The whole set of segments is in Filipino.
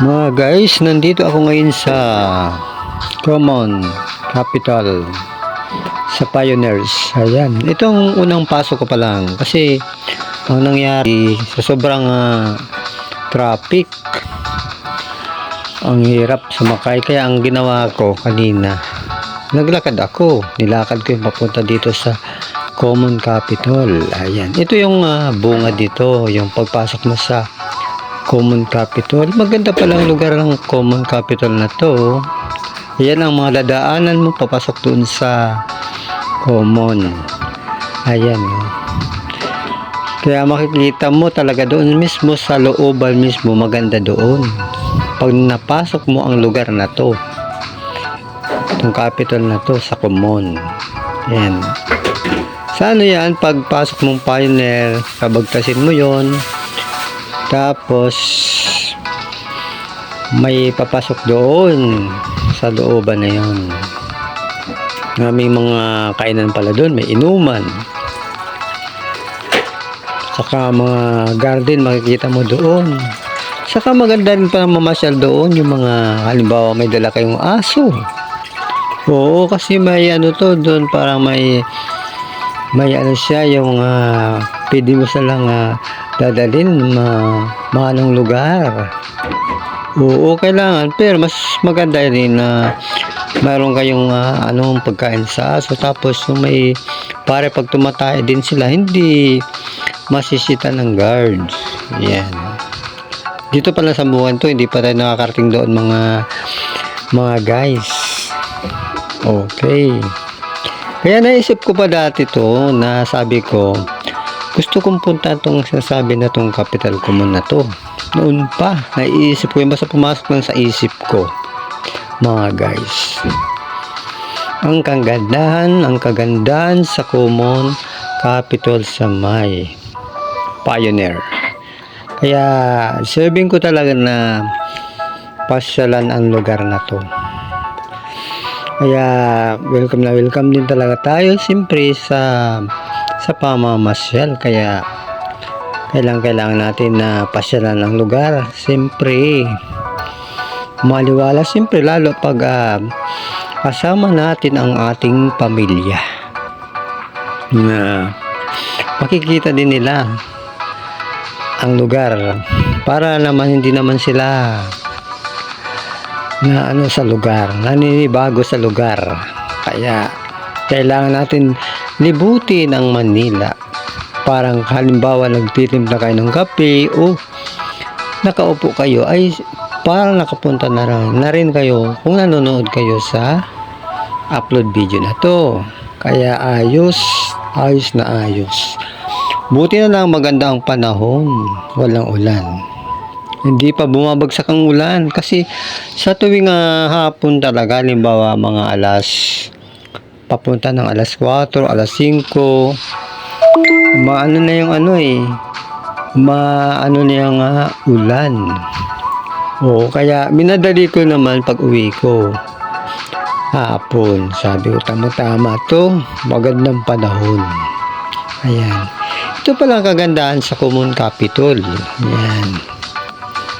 Mga guys, nandito ako ngayon sa Common Capital sa Pioneers. Ayan. Ito ang unang pasok ko pa lang kasi ang nangyari sa sobrang ah, traffic ang hirap sumakay kaya ang ginawa ko kanina naglakad ako nilakad ko yung papunta dito sa Common Capital ayan ito yung ah, bunga dito yung pagpasok mo sa Common Capital. Maganda palang lugar ng Common Capital na to. Ayan ang mga dadaanan mo papasok doon sa Common. Ayan oh. kaya makikita mo talaga doon mismo sa looban mismo maganda doon. Pag napasok mo ang lugar na to itong capital na to sa Common. Yan sa ano yan pagpasok mong pioneer kabagtasin mo yon tapos may papasok doon sa looban na na may mga kainan pala doon may inuman. Saka mga garden makikita mo doon. Saka maganda rin pa mamasyal doon yung mga halimbawa may dala kayong aso. Oo kasi may ano to doon parang may may ano siya yung uh, pwede mo silang uh, dadalhin ma mahalong lugar. Oo kailangan. Pero mas maganda rin na mayroon kayong uh, anong pagkain sa aso. Tapos may pare pag tumatay din sila hindi masisita ng guards. Yan. Dito pala sa buwan to hindi pa tayo nakakarating doon mga mga guys. Okay kaya naisip ko pa dati to na sabi ko gusto kong punta tong sinasabi na tong capital common na to. Noon pa naiisip ko yung basta pumasok lang sa isip ko. Mga guys ang kagandahan ang kagandahan sa common capital sa may pioneer. Kaya sabihin ko talaga na pasyalan ang lugar na to kaya welcome na welcome din talaga tayo siyempre sa sa pamamasyal. Kaya kailangan kailangan natin na pasyalan ang lugar. Siyempre maliwala siyempre lalo pag ah, kasama natin ang ating pamilya. Na makikita din nila ang lugar. Para naman hindi naman sila na ano sa lugar naninibago sa lugar. Kaya kailangan natin libutin ang Manila. Parang halimbawa nagtitimpla kayo ng kape o nakaupo kayo ay parang nakapunta na rin, na rin kayo kung nanonood kayo sa upload video na to. Kaya ayos ayos na ayos. Buti na lang maganda ang panahon. Walang ulan hindi pa bumabagsak ang ulan. Kasi sa tuwing ah, hapon talaga halimbawa mga alas papunta ng alas 4 alas 5 maano na yung ano eh maano na yung ah, ulan. Oo kaya minadali ko naman pag uwi ko. Hapon sabi ko tama tama to magandang panahon. Ayan. Ito pala ang kagandahan sa Common Capitol ayan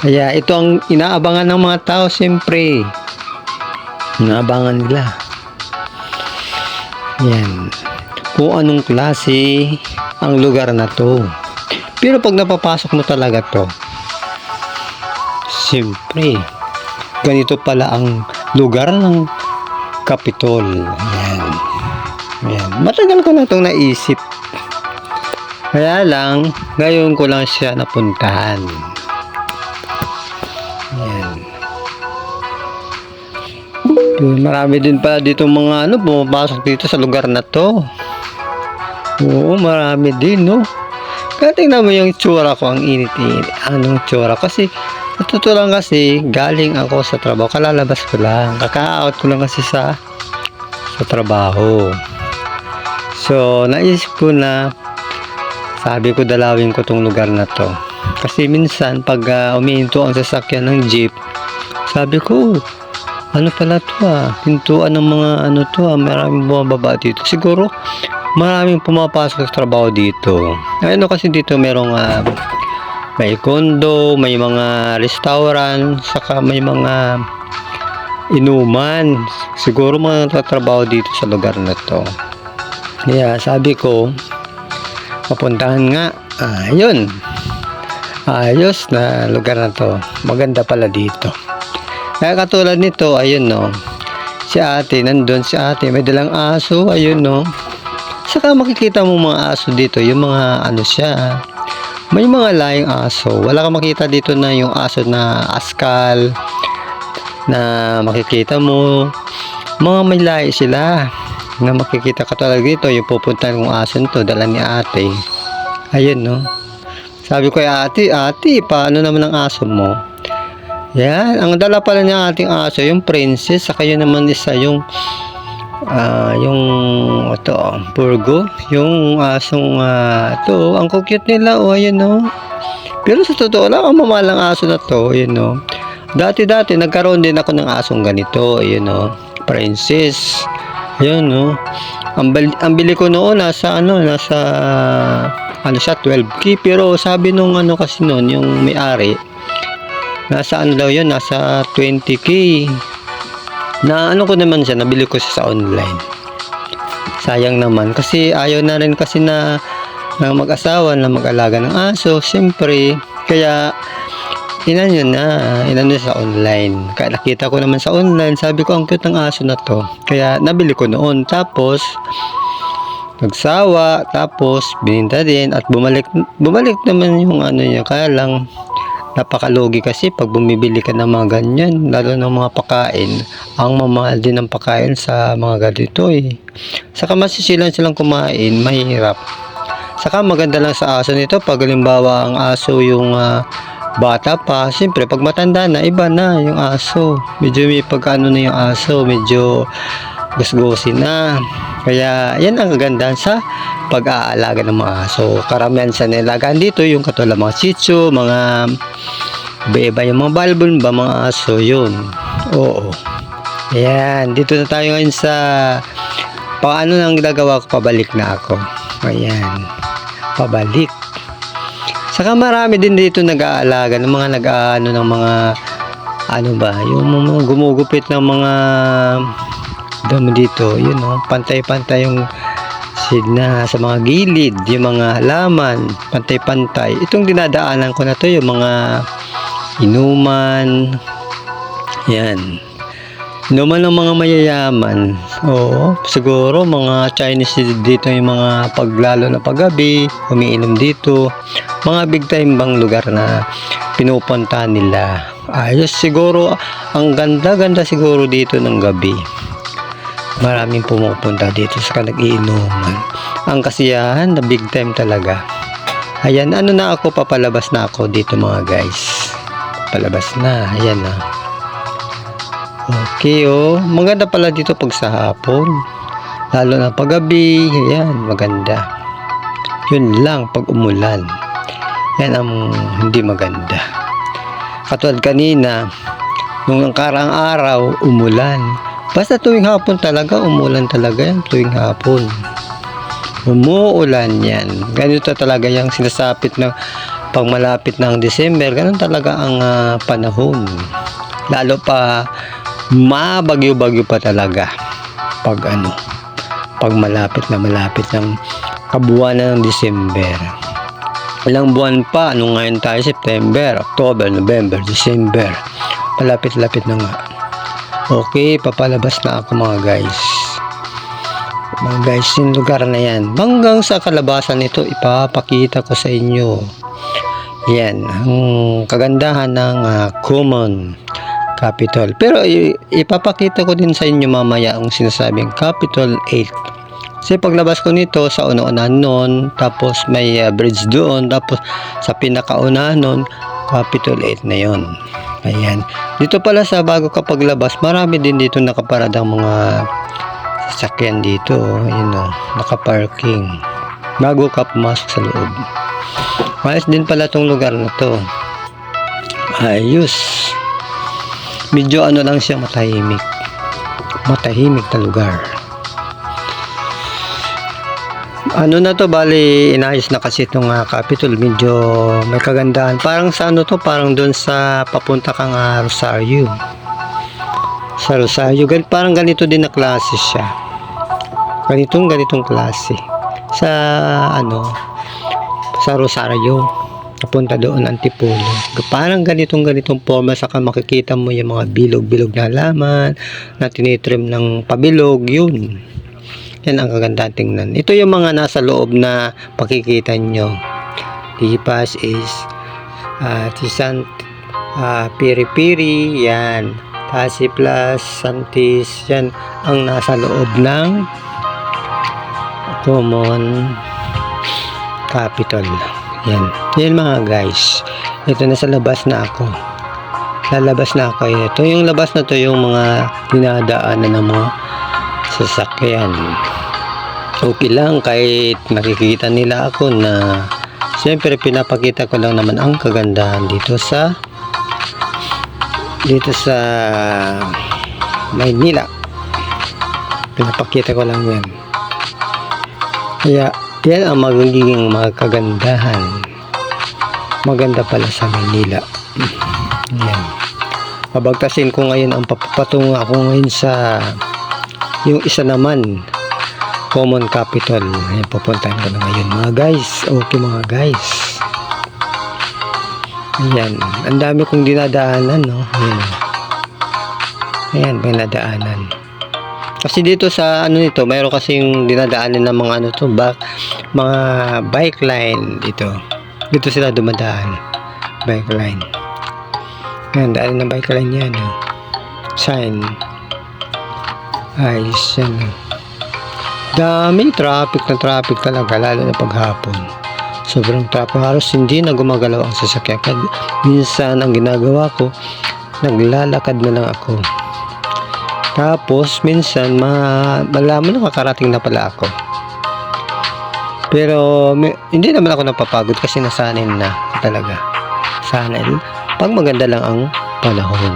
kaya ito ang inaabangan ng mga tao siyempre. Inaabangan nila. Yan. Kung anong klase ang lugar na to. Pero pag napapasok mo talaga to siyempre ganito pala ang lugar ng Kapitol. Yan. Yan. Matagal ko na itong naisip. Kaya lang ngayon ko lang siya napuntahan Marami din pala dito mga ano, pumapasok dito sa lugar na to. Oo, marami din, no? Kaya tingnan mo yung tsura ko, ang init-init. Anong tsura? Kasi, sa totoo lang kasi, galing ako sa trabaho. Kalalabas ko lang. Kaka-out ko lang kasi sa sa trabaho. So, naisip ko na sabi ko dalawin ko tong lugar na to. Kasi minsan, pag uh, umihinto ang sasakyan ng jeep, sabi ko, ano pala to ah, pintuan ng mga ano to ah, maraming bumababa dito. Siguro, maraming pumapasok sa trabaho dito. Ano kasi dito merong ah, may kondo, may mga restaurant, saka may mga inuman. Siguro mga nagtatrabaho dito sa lugar na to. Kaya sabi ko, papuntahan nga. Ah. Ayos na lugar na to. Maganda pala dito. Kaya katulad nito, ayun no. Si ate, nandun si ate, may dalang aso, ayun no. Saka makikita mo mga aso dito, yung mga ano siya, may mga laing aso. Wala kang makita dito na yung aso na askal, na makikita mo. Mga may lahi sila, na makikita ka talaga dito, yung pupuntahan kong aso nito, dala ni ate. Ayun no. Sabi ko, "Eh, ate, ate, paano naman ang aso mo? Yan, ang dala pala niya ating aso, yung princess, saka yun naman isa yung ah yung ito, Purgo, yung asong ah, ito, ang cute nila, oh, ayun, no. Pero sa totoo lang, ang mamalang aso na to, ayun, no. Dati-dati, nagkaroon din ako ng asong ganito, ayun, no. Princess, ayun, no. Ang, ang bili ko noon, nasa, ano, nasa, ano siya, 12k, pero sabi nung, ano, kasi noon, yung may-ari, nasa, ano daw yun, nasa 20k, na ano ko naman siya, nabili ko siya sa online. Sayang naman kasi ayaw na rin kasi na, na mag-asawa na mag-alaga ng aso. Siyempre, kaya inan yun na, inan yun sa online. Kaya nakita ko naman sa online, sabi ko ang cute ng aso na to. Kaya nabili ko noon. Tapos, nagsawa, tapos bininta din at bumalik bumalik naman yung ano niya kaya lang napakalugi kasi pag bumibili ka ng mga ganyan lalo ng mga pakain ang mamahal din ng pakain sa mga ganito eh. Saka masisilan silang kumain mahirap. Saka maganda lang sa aso nito pag halimbawa ang aso yung ah, bata pa siyempre pag matanda na iba na yung aso. Medyo may pagkano na yung aso medyo gusgusin na. Kaya yan ang kagandahan sa pag-aalaga ng mga aso. Karamihan sa nilagaan dito yung katulad mga sitso mga iba-iba yung mga balbon ba mga aso yun. Oo. Ayan dito na tayo ngayon sa paano nang ginagawa ko pabalik na ako. Ayan pabalik. Saka marami din dito nag-aalaga ng mga nag-aano ng mga ano ba yung gumugupit ng mga damo dito. Yun no? Pantay-pantay yung signa sa mga gilid yung mga halaman. Pantay-pantay. Itong dinadaanan ko na to yung mga inuman. Yan. Inuman ng mga mayayaman. Oo siguro mga Chinese dito yung mga paglalo na paggabi umiinom dito. Mga big time bang lugar na pinupunta nila. Ayos siguro. Ang ganda ganda siguro dito ng gabi maraming pumupunta dito sa nag-iinuman. Ang kasiyahan na big time talaga. Ayan, ano na ako, papalabas na ako dito mga guys. Palabas na, ayan na. Okay, oh. Maganda pala dito pag sa hapon. Lalo na pag gabi, ayan, maganda. Yun lang, pag umulan. Yan ang hindi maganda. Katulad kanina, nung nakarang araw, umulan. Basta tuwing hapon talaga, umulan talaga yan tuwing hapon. Umuulan yan. Ganito talaga yung sinasapit ng pag malapit ng December, ganun talaga ang ah, panahon. Lalo pa, mabagyo-bagyo pa talaga. Pag ano, pag malapit na malapit ng kabuuan ng December. Ilang buwan pa, ano ngayon tayo, September, October, November, December. Palapit-lapit na nga. Okay, papalabas na ako mga guys. Mga guys, yung lugar na yan. Hanggang sa kalabasan nito, ipapakita ko sa inyo. Yan, ang kagandahan ng ah, Common Capital. Pero ipapakita ko din sa inyo mamaya ang sinasabing Capital 8. Kasi paglabas ko nito sa una-unahan nun, tapos may ah, bridge doon, tapos sa pinakaunahan nun, Capital 8 na yon. Ayan. Dito pala sa bago ka paglabas, marami din dito nakaparadang mga sasakyan dito. Ayun o, nakaparking. Bago ka pumasok sa loob. Ayos din pala tong lugar na to. Ayos. Medyo ano lang siya matahimik. Matahimik na lugar. Ano na to, bali inayos na kasi itong uh, Capitol. Medyo may kagandahan. Parang sa ano to, parang doon sa papunta kang uh, Rosario. Sa Rosario, gan parang ganito din na klase siya. Ganitong ganitong klase. Sa ano, sa Rosario. Papunta doon Antipolo. Parang ganitong ganitong forma saka makikita mo yung mga bilog-bilog na halaman na tinitrim ng pabilog yun. Yan ang kagandang tingnan. Ito yung mga nasa loob na pakikita nyo. Tipas is uh, Tisan uh, Piri-Piri, yan. Tasi Plus, Santis, yan ang nasa loob ng Common Capital. Yan. Yan mga guys. Ito na sa labas na ako. Lalabas na ako. Ito yung labas na to yung mga dinadaanan ng mga sasakyan. Okay lang kahit nakikita nila ako na siyempre pinapakita ko lang naman ang kagandahan dito sa dito sa Maynila. Pinapakita ko lang yan. Kaya yan ang magiging mga kagandahan. Maganda pala sa Maynila. Yan. Pabagtasin ko ngayon ang papatungo ako ngayon sa yung isa naman common capital. Ayan pupuntahan ko na ngayon mga guys. Okay mga guys. Ayan ang dami kong dinadaanan no? Ayan. Ayan may kasi dito sa ano nito mayroon kasing dinadaanan ng mga ano to back, mga bike line dito. Dito sila dumadaan bike line. Ayan daan ng bike line yan no? sign ayos yan dami traffic na traffic talaga lalo na paghapon. Sobrang traffic. Halos hindi na gumagalaw ang sasakyan. Kaya minsan ang ginagawa ko naglalakad na lang ako. Tapos minsan ma malaman nakakarating na pala ako. Pero hindi naman ako napapagod kasi nasanay na talaga. Sanay. Pag maganda lang ang panahon.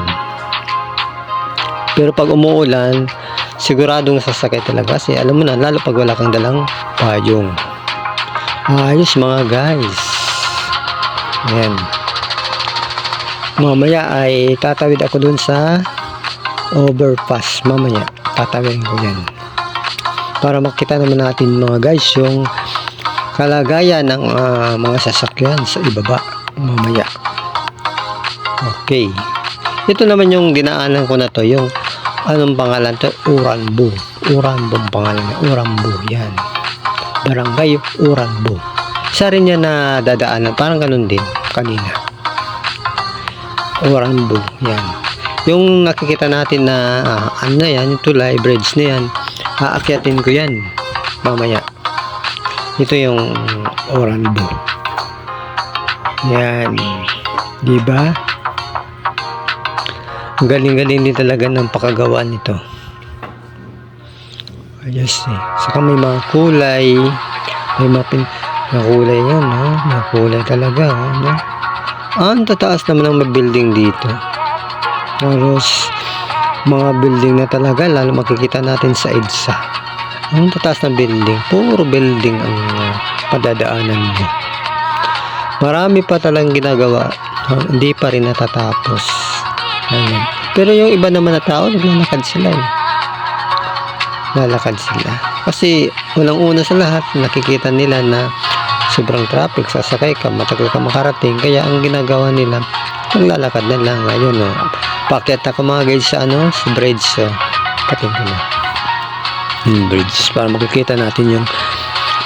Pero pag umuulan siguradong sasakay talaga kasi alam mo na lalo pag wala kang dalang payong. Ayos mga guys. Ayan. Mamaya ay tatawid ako dun sa overpass. Mamaya tatawid ko yan. Para makita naman natin mga guys yung kalagayan ng ah, mga sasakyan sa ibaba. Mamaya. Okay. Ito naman yung dinaanan ko na to yung anong pangalan to? Uranbo. Uranbo ang pangalan niya. Uranbo. Yan. Barangay Uranbo. Isa rin yan na dadaanan. Parang ganun din. Kanina. Uranbo. Yan. Yung nakikita natin na ah, ano yan, yung tulay, bridge na yan, aakyatin ko yan. Mamaya. Ito yung Uranbo. Yan. Diba? Galing-galing din talaga ng pakagawa nito. Ayos eh. Saka may mga kulay. May mga pin... Mga kulay yan, no? Mga kulay talaga, oh, no? Ah, ang tataas naman ang building dito. Tapos, mga building na talaga, lalo makikita natin sa EDSA. Ang tataas na building. Puro building ang uh, padadaanan mo. Marami pa talang ginagawa. Ah, hindi pa rin natatapos. Ayan. Pero yung iba naman na tao, naglalakad sila eh. Lalakad sila. Kasi unang una sa lahat, nakikita nila na sobrang traffic, sasakay ka, matagal ka makarating. Kaya ang ginagawa nila, naglalakad na lang. Ayun o. Oh. Pakyat ako mga guys sa ano, sa bridge. So, patin ko na. Yung bridge. Para makikita natin yung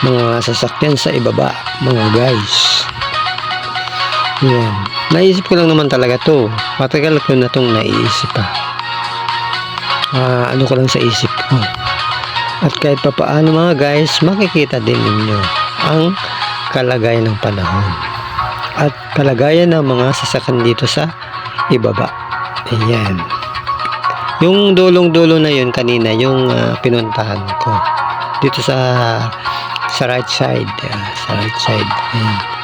mga sasakyan sa ibaba, mga guys. Yan. Naisip ko lang naman talaga to. Matagal ko na tong naiisip pa. Uh, ano ko lang sa isip ko. At kahit pa paano mga guys, makikita din ninyo ang kalagayan ng panahon. At kalagayan ng mga sasakyan dito sa ibaba. Ayan. Yung dulong-dulo na yun kanina, yung uh, pinuntahan ko. Dito sa sa right side. Uh, sa right side. Ayan.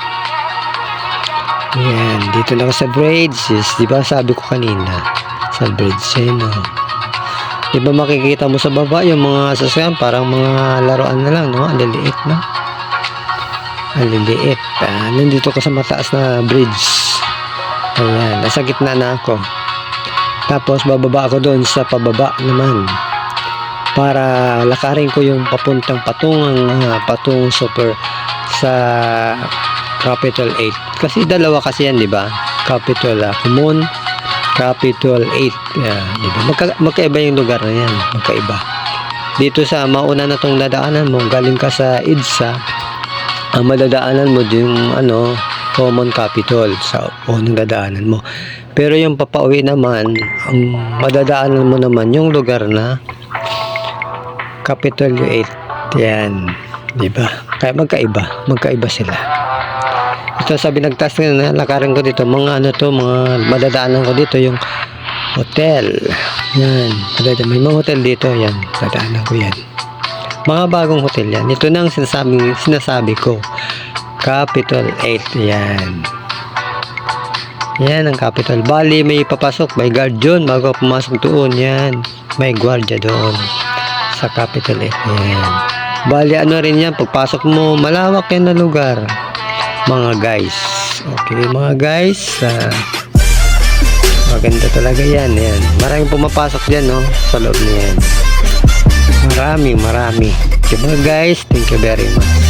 Yan, dito na ako sa bridges. Di ba sabi ko kanina? Sa bridge, yan o. Di ba makikita mo sa baba yung mga sasakyan, parang mga laruan na lang, no? Ang liliit, no? Ang liliit. Ah, nandito ko sa mataas na bridge. Ayan, nasa gitna na ako. Tapos bababa ako doon sa pababa naman para lakarin ko yung papuntang patungang ah, patung super sa Capital 8 kasi dalawa kasi yan di ba? Capital uh, Moon Capital 8 yeah, di ba? Magka, magkaiba yung lugar na yan. Magkaiba. Dito sa mauna na tong dadaanan mo galing ka sa EDSA ang madadaanan mo yung ano common capital sa unang dadaanan mo. Pero yung papauwi naman ang madadaanan mo naman yung lugar na Capital 8 yan di ba? Kaya magkaiba. Magkaiba sila ito sa binagtas na lakarin ko dito mga ano to mga madadaanan ko dito yung hotel. Yan may mga hotel dito yan. Dadaanan ko yan. Mga bagong hotel yan. Ito na ang sinasabi, sinasabi ko. Capital 8 yan. Yan ang Capital. Bali may papasok. May guard yun bago pumasok doon yan. May gwardiya doon sa Capital 8 yan. Bali ano rin yan? Pagpasok mo malawak yan na lugar mga guys. Okay mga guys ah, maganda talaga yan yan. Maraming pumapasok dyan no sa loob niyan marami marami. Okay mga guys thank you very much